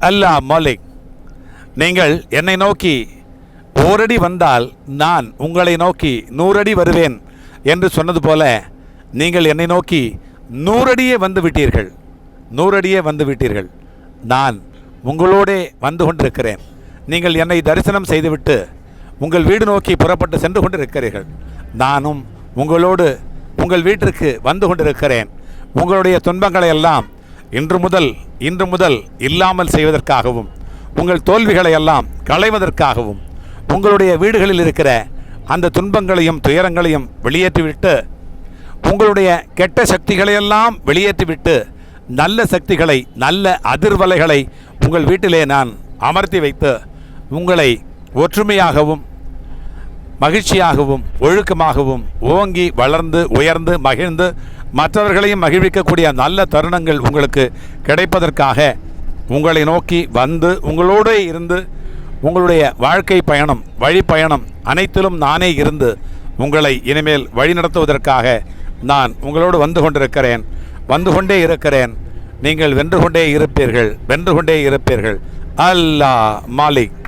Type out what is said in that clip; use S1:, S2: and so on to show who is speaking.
S1: அல்லா மாலிக் நீங்கள் என்னை நோக்கி ஓரடி வந்தால் நான் உங்களை நோக்கி நூறடி வருவேன் என்று சொன்னது போல நீங்கள் என்னை நோக்கி நூறடியே வந்து விட்டீர்கள். நூறடியே வந்து விட்டீர்கள். நான் உங்களோடே வந்து கொண்டிருக்கிறேன். நீங்கள் என்னை தரிசனம் செய்துவிட்டு உங்கள் வீடு நோக்கி புறப்பட்டு சென்று கொண்டிருக்கிறீர்கள். நானும் உங்களோடு உங்கள் வீட்டிற்கு வந்து கொண்டிருக்கிறேன். உங்களுடைய துன்பங்களை எல்லாம் இன்று முதல் இன்று முதல் இல்லாமல் செய்வதற்காகவும் உங்கள் தோல்விகளை எல்லாம் களைவதற்காகவும் உங்களுடைய வீடுகளில் இருக்கிற அந்த துன்பங்களையும் துயரங்களையும் வெளியேற்றிவிட்டு உங்களுடைய கெட்ட சக்திகளையெல்லாம் வெளியேற்றிவிட்டு நல்ல சக்திகளை நல்ல அதிர்வலைகளை உங்கள் வீட்டிலே நான் அமர்த்தி வைத்து உங்களை ஒற்றுமையாகவும் மகிழ்ச்சியாகவும் ஒழுக்கமாகவும் ஓங்கி வளர்ந்து உயர்ந்து மகிழ்ந்து மற்றவர்களையும் மகிழ்விக்கக்கூடிய நல்ல தருணங்கள் உங்களுக்கு கிடைப்பதற்காக உங்களை நோக்கி வந்து உங்களோடு இருந்து உங்களுடைய வாழ்க்கை பயணம் வழி பயணம் அனைத்திலும் நானே இருந்து உங்களை இனிமேல் வழிநடத்துவதற்காக நான் உங்களோடு வந்து கொண்டிருக்கிறேன் வந்து கொண்டே இருக்கிறேன். நீங்கள் வென்று கொண்டே இருப்பீர்கள் வென்று கொண்டே இருப்பீர்கள். அல்லாஹ் மாலிக்.